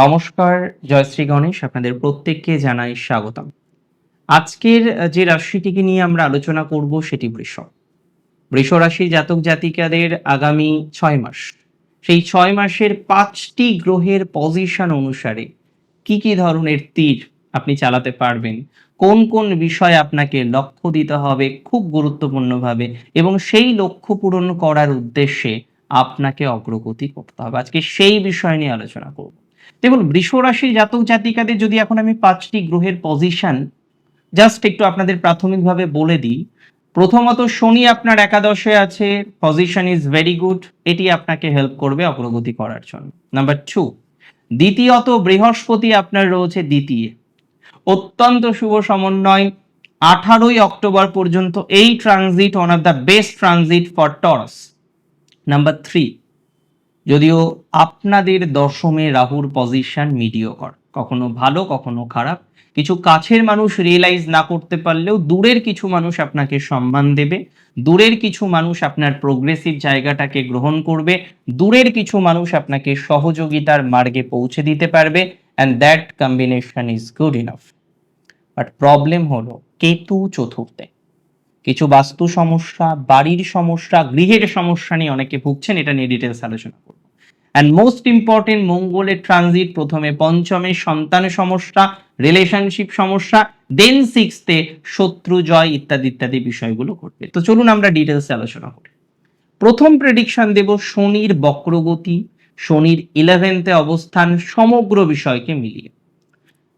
নমস্কার জয়শ্রী গণেশ, আপনাদের প্রত্যেককে জানাই স্বাগতম। আজকের যে রাশিটিকে নিয়ে আমরা আলোচনা করব সেটি বৃষ। বৃষ রাশির জাতক জাতিকাদের আগামী ছয় মাস। সেই ছয় মাসের পাঁচটি গ্রহের পজিশন অনুসারে কি কি ধরনের তীর আপনি চালাতে পারবেন, কোন কোন বিষয়ে আপনাকে লক্ষ্য দিতে হবে খুব গুরুত্বপূর্ণভাবে এবং সেই লক্ষ্য পূরণ করার উদ্দেশ্যে আপনাকে অগ্রগতি করতে হবে। আজকে সেই বিষয় নিয়ে আলোচনা করব। দেখুন, বৃষ রাশির জাতক জাতিকাদের যদি এখন আমি পাঁচটি গ্রহের পজিশন জাস্ট একটু আপনাদের প্রাথমিকভাবে বলে দিই। প্রথমত শনি আপনার একাদশে আছে পজিশন ইজ ভেরি গুড এটি আপনাকে হেল্প করবে অগ্রগতি করার জন্য। নাম্বার টু দ্বিতীয়ত বৃহস্পতি আপনার রয়েছে দ্বিতীয়। অত্যন্ত শুভ সমন্বয়, আঠারোই অক্টোবর পর্যন্ত এই transit one of the best transit for Taurus number three যদিও আপনাদের দশমে রাহুর পজিশন মিডিওকর কখনো ভালো, কখনো খারাপ। কিছু কাছের মানুষ রিয়েলাইজ না করতে পারলেও দূরের কিছু মানুষ আপনাকে সম্মান দেবে, দূরের কিছু মানুষ আপনার প্রোগ্রেসিভ জায়গাটাকে গ্রহণ করবে, দূরের কিছু মানুষ আপনাকে সহযোগিতার মার্গে পৌঁছে দিতে পারবে and that combination is good enough but problem হলো কেতু চতুর্থে। কিছু বাস্তু সমস্যা, বাড়ির সমস্যা, গৃহের সমস্যা নিয়ে অনেকে ভুগছেন, এটা নিয়ে ডিটেলস আলোচনা করব। অ্যান্ড মোস্ট ইম্পর্টেন্ট মঙ্গলের ট্রানজিট প্রথমে পঞ্চমে সন্তান সমস্যা রিলেশনশিপ সমস্যা দেন সিক্সতে শত্রু, জয় ইত্যাদি ইত্যাদি বিষয়গুলো ঘটবে। তো চলুন আমরা ডিটেলসে আলোচনা করি। প্রথম প্রেডিকশন দেব শনির বক্রগতি, শনির ইলেভেন্থে অবস্থান, সমগ্র বিষয়কে মিলিয়ে।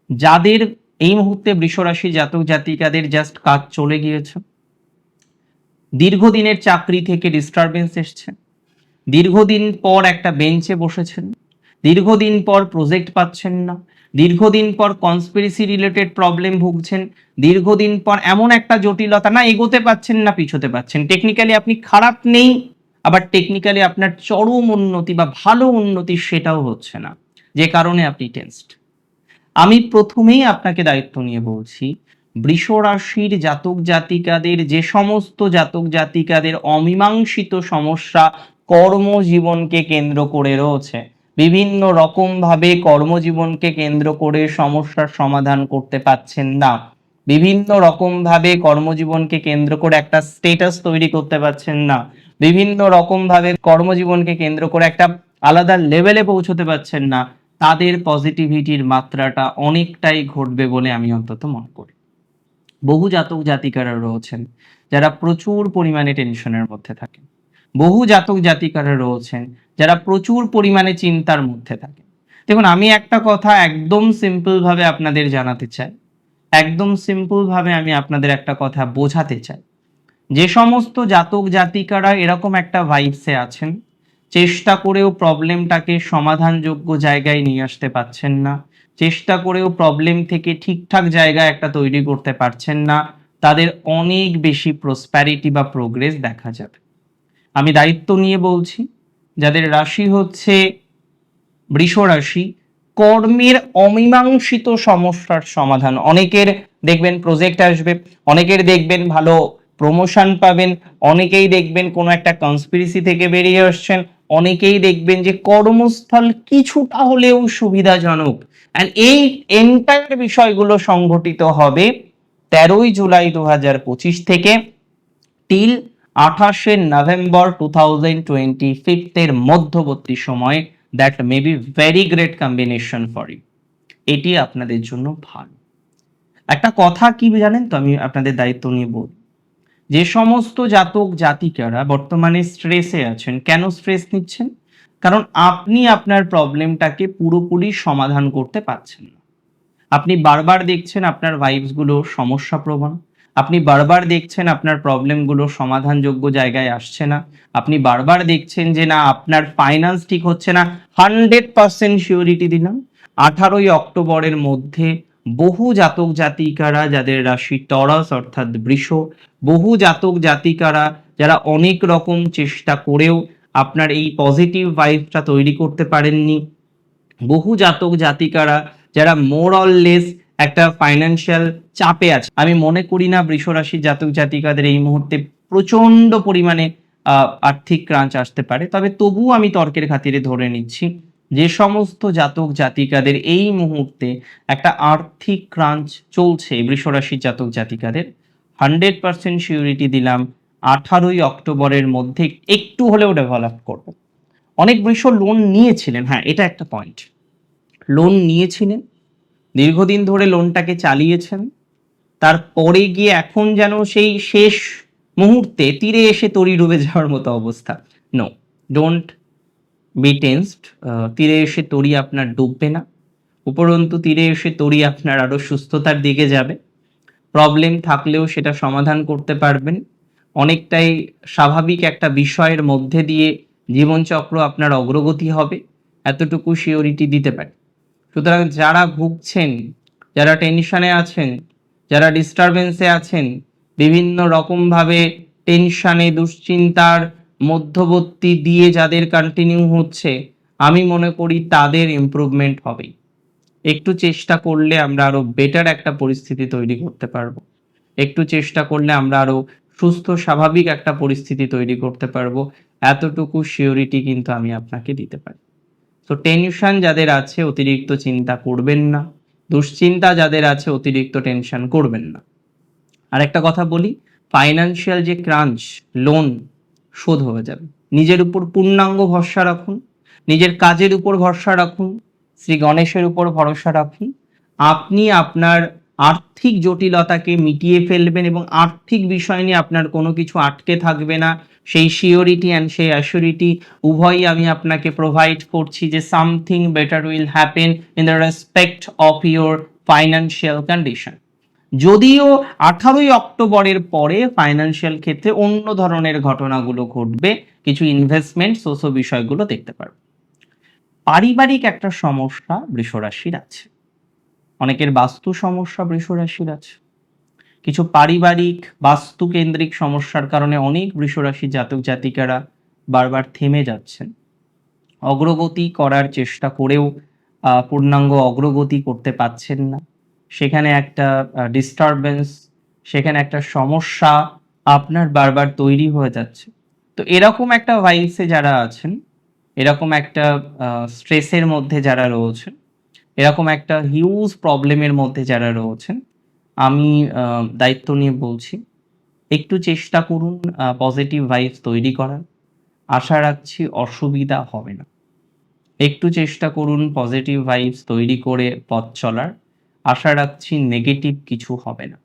যাদের এই মুহূর্তে বৃষরাশি জাতক জাতিকাদের জাস্ট কাজ চলে গিয়েছে, দীর্ঘদিনের চাকরি থেকে ডিস্টারবেন্স এসছে দীর্ঘদিন পর একটা বেঞ্চে বসেছেন, দীর্ঘদিন পর প্রজেক্ট পাচ্ছেন না, দীর্ঘদিন পর কনস্পিরেসি রিলেটেড প্রবলেম ভুগছেন, দীর্ঘদিন পর এমন একটা জটিলতা, না, এগোতে পাচ্ছেন না, পিছোতে পাচ্ছেন। টেকনিক্যালি আপনি খারাপ নেই, আবার টেকনিক্যালি আপনার চরম উন্নতি বা ভালো উন্নতি সেটাও হচ্ছে না, যে কারণে আপনি টেন্সড আমি প্রথমেই আপনাকে দায়িত্ব নিয়ে বলছি, বৃষ রাশির জাতক জাতিকাদের যে সমস্ত জাতক জাতিকাদের অমীমাংসিত সমস্যা কর্মজীবনকে কেন্দ্র করে রয়েছে। বিভিন্ন রকম ভাবে কর্মজীবনকে কেন্দ্র করে সমস্যার সমাধান করতে পাচ্ছেন না। বিভিন্ন রকম ভাবে কর্মজীবনকে কেন্দ্র করে একটা স্টেটাস তৈরি করতে পারছেন না। বিভিন্ন রকম ভাবে কর্মজীবনকে কেন্দ্র করে একটা আলাদা লেভেলে পৌঁছতে পারছেন না। তাদের পজিটিভিটির মাত্রাটা অনেকটাই ঘটবে বলে আমি অন্তত মনে করি। বহু জাতক জাতিকারা রয়েছেন, যারা প্রচুর পরিমাণে টেনশনের মধ্যে থাকেন। বহু জাতক জাতিকারা রয়েছেন যারা প্রচুর পরিমাণে চিন্তার মধ্যে থাকে দেখুন, আমি একটা কথা একদম সিম্পল ভাবে আপনাদের জানাতে চাই। একদম সিম্পল ভাবে আমি আপনাদের একটা কথা বোঝাতে চাই। যে সমস্ত জাতক জাতিকারা এরকম একটা ভাইবসে আছেন, চেষ্টা করেও প্রবলেমটাকে সমাধানযোগ্য জায়গায় নিয়ে আসতে পারছেন না, চেষ্টা করেও প্রবলেম থেকে ঠিকঠাক জায়গায় একটা তৈরি করতে পারছেন না, তাদের অনেক বেশি প্রসপ্যারিটি বা প্রোগ্রেস দেখা যাবে। আমি দায়িত্ব নিয়ে বলছি, যাদের রাশি হচ্ছে বৃষ রাশি, কর্মের অমীমাংসিত সমস্যার সমাধান। অনেকের দেখবেন প্রজেক্ট আসবে, অনেকের দেখবেন ভালো প্রমোশন পাবেন, অনেকেই দেখবেন কোনো একটা কনস্পিরেসি থেকে বেরিয়ে আসছেন, অনেকেই দেখবেন যে কর্মস্থল কিছুটা হলেও সুবিধাজনক। অ্যান্ড এই এন্টায়ার বিষয়গুলো সংঘটিত হবে তেরোই জুলাই দু হাজার পঁচিশ থেকে। টিল আঠাশে নভেম্বর টু থাউজেন্ড টোয়েন্টি ফিফথের মধ্যবর্তী সময়ে that may be very great combination for you এটি আপনাদের জন্য ভালো। একটা কথা কি জানেন তো আমি আপনাদের দায়িত্ব নিয়ে বলি। যে সমস্ত জাতক জাতিকারা বর্তমানে স্ট্রেসে আছেন, কেন স্ট্রেস নিচ্ছেন? কারণ আপনি আপনার প্রবলেমটাকে পুরোপুরি সমাধান করতে পারছেন না। আপনি বারবার দেখছেন আপনার ভাইবসগুলো সমস্যা প্রবণ। আপনি বারবার দেখছেন আপনার প্রবলেমগুলো সমাধানযোগ্য জায়গায় আসছে না। আপনি বারবার দেখছেন যে না, আপনার ফাইন্যান্স ঠিক হচ্ছে না। হান্ড্রেড পার্সেন্ট শিওরিটি দিলাম। আঠারোই অক্টোবরের মধ্যে বহু জাতক জাতিকারা, যাদের রাশি টরাস অর্থাৎ বৃষ, বহু জাতক জাতিকারা যারা অনেক রকম চেষ্টা করেও আপনার এই পজিটিভ ভাইবটা তৈরি করতে পারেননি। বহু জাতক জাতিকারা যারা মোর অল লেস একটা ফাইন্যান্সিয়াল চাপে আছে। আমি মনে করি না বৃষ রাশির জাতক জাতিকাদের এই মুহূর্তে প্রচণ্ড পরিমাণে আর্থিক ক্রাঞ্চ আসতে পারে। তবে তবুও আমি তর্কের খাতিরে ধরে নিচ্ছি, যে সমস্ত জাতক জাতিকাদের এই মুহূর্তে একটা আর্থিক ক্রাঞ্চ চলছে বৃষরাশির জাতক জাতিকাদের। হান্ড্রেড পার্সেন্ট সিউরিটি দিলাম, আঠারোই অক্টোবরের মধ্যে একটু হলেও ডেভেলপ করবে। অনেক বৃষ লোন নিয়েছিলেন হ্যাঁ এটা একটা পয়েন্ট লোন নিয়েছিলেন দীর্ঘদিন ধরে লোনটাকে চালিয়েছেন। তারপরে গিয়ে এখন যেন সেই শেষ মুহূর্তে তীরে এসে তরি ডুবে যাওয়ার মতো অবস্থা। নো ডোন্ট বি টেন্সড তীরে এসে তরি আপনার ডুববে না। উপরন্তু তীরে এসে তরি আপনার আরও সুস্থতার দিকে যাবে। প্রবলেম থাকলেও সেটা সমাধান করতে পারবেন। অনেকটাই স্বাভাবিক একটা বিষয়ের মধ্যে দিয়ে জীবনচক্র আপনার অগ্রগতি হবে। এতটুকু সিওরিটি দিতে পারে। সুতরাং যারা ভুগছেন, যারা টেনশনে আছেন, যারা ডিস্টারবেন্সে আছেন, বিভিন্ন রকমভাবে টেনশনে দুশ্চিন্তার মধ্যবর্তী দিয়ে যাদের কন্টিনিউ হচ্ছে, আমি মনে করি তাদের ইমপ্রুভমেন্ট হবেই একটু চেষ্টা করলে আমরা আরও বেটার একটা পরিস্থিতি তৈরি করতে পারব। একটু চেষ্টা করলে আমরা আরও সুস্থ, স্বাভাবিক একটা পরিস্থিতি তৈরি করতে পারব। এতটুকু সিওরিটি কিন্তু আমি আপনাকে দিতে পারি। তো টেনশন যাদের আছে অতিরিক্ত চিন্তা করবেন না। দুশ্চিন্তা যাদের আছে অতিরিক্ত টেনশন করবেন না। আর একটা কথা বলি ফাইন্যান্সিয়াল যে ক্রাঞ্চ লোন শোধ হয়ে যাবে। নিজের উপর পূর্ণাঙ্গ ভরসা রাখুন, নিজের কাজের উপর ভরসা রাখুন, শ্রী গণেশের উপর ভরসা রাখুন। আপনি আপনার আর্থিক জটিলতাকে মিটিয়ে ফেলবেন এবং আর্থিক বিষয় নিয়ে আপনার কোনো কিছু আটকে থাকবে না। সেই সিওরিটি অ্যান্ড সেই অ্যাসিওরিটি উভয়ই আমি আপনাকে প্রোভাইড করছি যে something better will happen in the respect of your financial condition যদিও আঠারোই অক্টোবরের পরে ফাইন্যান্সিয়াল ক্ষেত্রে অন্য ধরনের ঘটনাগুলো ঘটবে, কিছু ইনভেস্টমেন্ট সোসো বিষয়গুলো দেখতে পারবে পারিবারিক একটা সমস্যা বৃষরাশির আছে। অনেকের বাস্তু সমস্যা বৃষরাশির আছে। কিছু পারিবারিক বাস্তু কেন্দ্রিক সমস্যার কারণে অনেক বৃষরাশি জাতক জাতিকারা বারবার থেমে যাচ্ছেন। অগ্রগতি করার চেষ্টা করেও পূর্ণাঙ্গ অগ্রগতি করতে পারছেন না। সেখানে একটা ডিস্টারবেন্স সেখানে একটা সমস্যা আপনার বারবার তৈরি হয়ে যাচ্ছে। তো এরকম একটা ভাইসে যারা আছেন, এরকম একটা স্ট্রেসের মধ্যে যারা রয়েছেন এরকম একটা হিউজ প্রবলেমের মধ্যে যারা রয়েছেন, আমি দায়িত্ব নিয়ে বলছি, একটু চেষ্টা করুন পজিটিভ ভাইবস তৈরি করার। আশা রাখছি অসুবিধা হবে না। একটু চেষ্টা করুন পজিটিভ ভাইবস তৈরি করে পথ চলার। আশা রাখছি নেগেটিভ কিছু হবে না।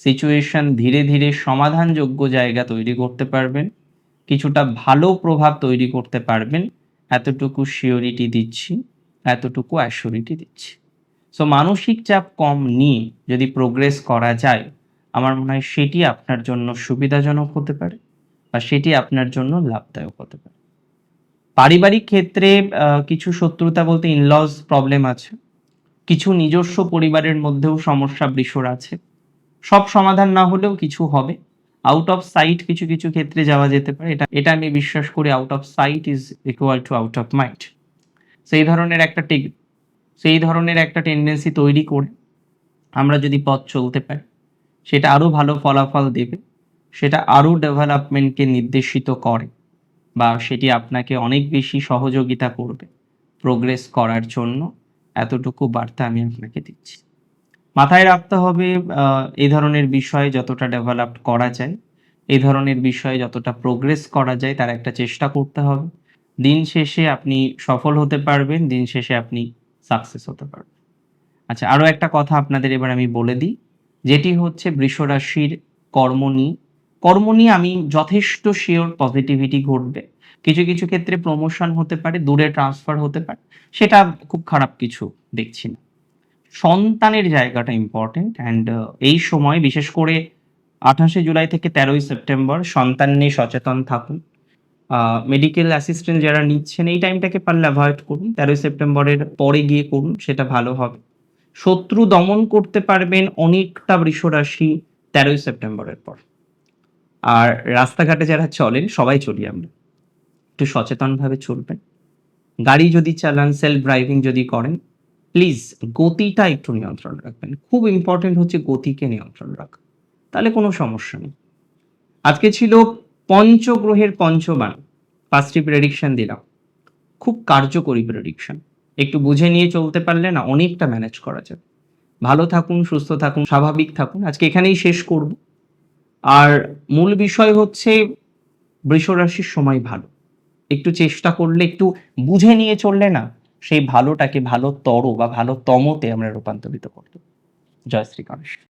সিচুয়েশন ধীরে ধীরে সমাধানযোগ্য জায়গা তৈরি করতে পারবেন। কিছুটা ভালো প্রভাব তৈরি করতে পারবেন। এতটুকু শিওরিটি দিচ্ছি। এতটুকু অ্যাসিওরিটি দিচ্ছি। সো মানসিক চাপ কম নিয়ে যদি প্রোগ্রেস করা যায়, আমার মনে হয় সেটি আপনার জন্য সুবিধাজনক হতে পারে বা সেটি আপনার জন্য লাভদায়ক হতে পারে। পারিবারিক ক্ষেত্রে কিছু শত্রুতা বলতে ইনলজ প্রবলেম আছে, কিছু নিজস্ব পরিবারের মধ্যেও সমস্যা বৃষর আছে। সব সমাধান না হলেও কিছু হবে। আউট অফ সাইট কিছু কিছু ক্ষেত্রে যাওয়া যেতে পারে। এটা এটা আমি বিশ্বাস করি out of sight is equal to out of mind সেই ধরনের একটা টেক সেই ধরনের একটা টেন্ডেন্সি তৈরি করে আমরা যদি পথ চলতে পারি, সেটা আরও ভালো ফলাফল দেবে, সেটা আরও ডেভেলপমেন্টকে নির্দেশিত করে বা সেটি আপনাকে অনেক বেশি সহযোগিতা করবে প্রোগ্রেস করার জন্য। এতটুকু বার্তা আমি আপনাকে দিচ্ছি। মাথায় রাখতে হবে এই ধরনের বিষয়ে যতটা ডেভেলপ করা যায়, এই ধরনের বিষয়ে যতটা প্রোগ্রেস করা যায়, তার একটা চেষ্টা করতে হবে। দিন শেষে আপনি সফল হতে পারবেন, দিন শেষে আপনি সাকসেস হতে পারবেন। আচ্ছা আরও একটা কথা আপনাদের এবার আমি বলে দিই, যেটি হচ্ছে বৃষরাশির কর্ম নিয়ে। কর্ম নিয়ে আমি যথেষ্ট শিওর পজিটিভিটি ঘটবে। কিছু কিছু ক্ষেত্রে প্রমোশন হতে পারে, দূরে ট্রান্সফার হতে পারে, সেটা খুব খারাপ কিছু দেখছি না। সন্তানের জায়গাটা ইম্পর্টেন্ট অ্যান্ড এই সময় বিশেষ করে আঠাশে জুলাই থেকে তেরোই সেপ্টেম্বর সন্তান নিয়ে সচেতন থাকুন। মেডিকেল অ্যাসিস্ট্যান্ট যারা নিচ্ছেন, এই টাইমটাকে পারলে অ্যাভয়েড করুন। তেরোই সেপ্টেম্বরের পরে গিয়ে করুন, সেটা ভালো হবে। শত্রু দমন করতে পারবেন অনেকটা বৃষরাশি তেরোই সেপ্টেম্বরের পর। আর রাস্তাঘাটে যারা চলেন, সবাই চলি আমরা। একটু সচেতনভাবে চলবেন। গাড়ি যদি চালান সেলফ ড্রাইভিং যদি করেন প্লিজ গতিটা একটু নিয়ন্ত্রণ রাখবেন। খুব ইম্পর্টেন্ট হচ্ছে গতিকে নিয়ন্ত্রণ রাখা। তাহলে কোনো সমস্যা নেই। আজকে ছিল পঞ্চগ্রহের পঞ্চবান। পাঁচটি প্রেডিকশন দিলাম। খুব কার্যকরী প্রেডিকশন একটু বুঝে নিয়ে চলতে পারলে না অনেকটা ম্যানেজ করা যাবে। ভালো থাকুন, সুস্থ থাকুন, স্বাভাবিক থাকুন। আজকে এখানেই শেষ করব। আর মূল বিষয় হচ্ছে বৃষরাশির সময় ভালো। একটু চেষ্টা করলে, একটু বুঝে নিয়ে চললে না সেই ভালোটাকে ভালো তর বা ভালো তমতে আমরা রূপান্তরিত করতে জয় শ্রী গণেশ।